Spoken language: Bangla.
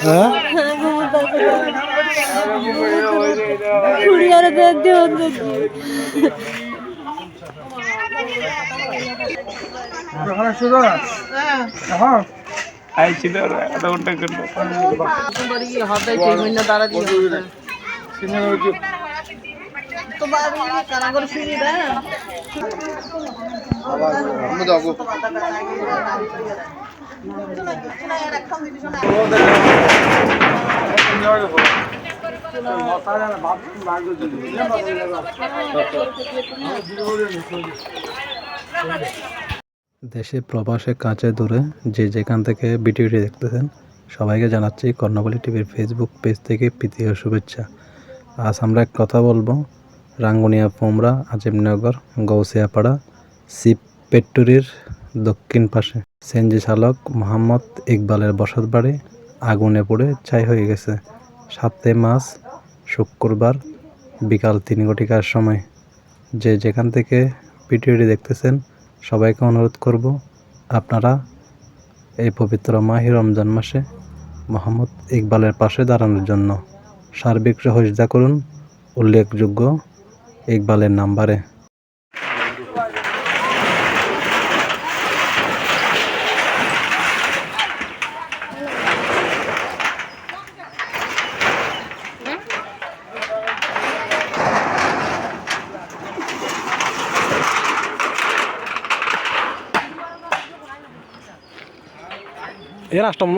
হ্যাঁ কুড়িয়ারে দেখ দিও দেখি আইছিল আধা ঘণ্টা করল দেশে প্রবাসে কাছে দূরে যে যেখান থেকে ভিডিওটি দেখতেছেন, সবাইকে জানাচ্ছি কর্ণবলী টিভির ফেসবুক পেজ থেকে প্রীতি ও শুভেচ্ছা। আজ আমরা এক কথা বলব, রাঙ্গুনিয়া পোমরা আজিমনগর গৌসিয়াপাড়া শিব পেট্টুরির দক্ষিণ পাশে। সেনজি চালক মোহাম্মদ ইকবালের বসত বাড়ি আগুনে পড়ে ছাই হয়ে গেছে। সাতই মাস শুক্রবার, বিকাল তিন ঘটিকার সময়। যে যেখান থেকে ভিডিওটি দেখতেছেন, সবাইকে অনুরোধ করব, আপনারা এই পবিত্র মাহি রমজান মাসে মোহাম্মদ ইকবালের পাশে দাঁড়ানোর জন্য সার্বিক সহযোগিতা করুন। উল্লেখযোগ্য ইকবালের নাম্বারে। এর আষ্টম